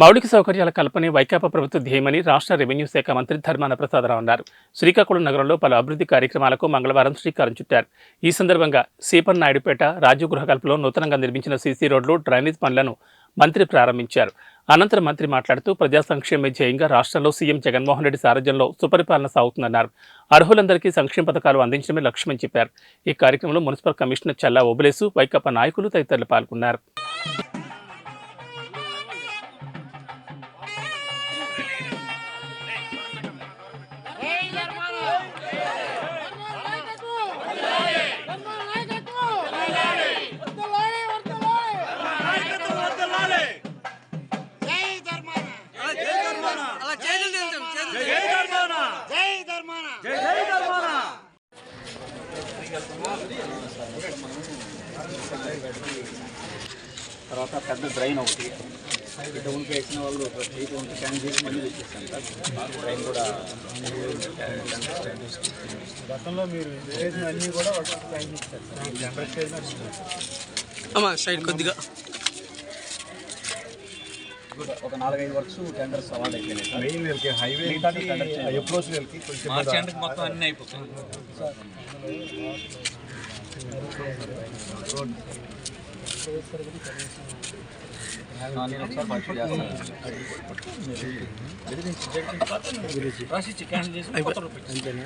మౌలిక సౌకర్యాల కల్పనే వైకాపా ప్రభుత్వ ధ్యేయమని రాష్ట్ర రెవెన్యూ శాఖ మంత్రి ధర్మాన ప్రసాదరావు అన్నారు. శ్రీకాకుళం నగరంలో పలు అభివృద్ధి కార్యక్రమాలకు మంగళవారం శ్రీకారం చుట్టారు. ఈ సందర్భంగా సీపన్ నాయుడుపేట రాజీవ్ గృహకల్పలో నూతనంగా నిర్మించిన సీసీ రోడ్లు డ్రైనేజ్ పనులను మంత్రి ప్రారంభించారు. అనంతరం మంత్రి మాట్లాడుతూ ప్రజా సంక్షేమ ధ్యేయంగా రాష్ట్రంలో సీఎం జగన్మోహన్ రెడ్డి సారథ్యంలో సుపరిపాలన సాగుతుందన్నారు. అర్హులందరికీ సంక్షేమ పథకాలు అందించడమే లక్ష్యమని చెప్పారు. ఈ కార్యక్రమంలో మున్సిపల్ కమిషనర్ చల్లా ఓబులేసు వైకాపా నాయకులు తదితరులు పాల్గొన్నారు. అలా చేతులు దించండి, చేతులు తర్వాత పెద్ద డ్రైన్ ఒకటి. ఇటు ఉంటే వేసిన వాళ్ళు ఒక ఇటు ఉంటే క్యాన్ చేసి మళ్ళీ తెచ్చిస్తాను సార్. డ్రైన్ కూడా గతంలో మీరు వేసిన అన్ని కూడా అమ్మా సైడ్ కొద్దిగా. ఒక నాలుగైదు వర్క్స్ టెండర్స్ అవార్డు అయిపోయినాయి సార్ మెయిన్ వీళ్ళకి హైవే మిగతాది కండక్ట్ చేయాలి. అప్రోచ్ వీళ్ళకి కొంచెం మార్చి ఎండకి మొత్తం అన్నీ అయిపోతాయి ఆ, నేను ఒకసారి పరిచయం చేస్తాను రాసి చికెన్ చేసి కొత్త రూపాయి అంతేనా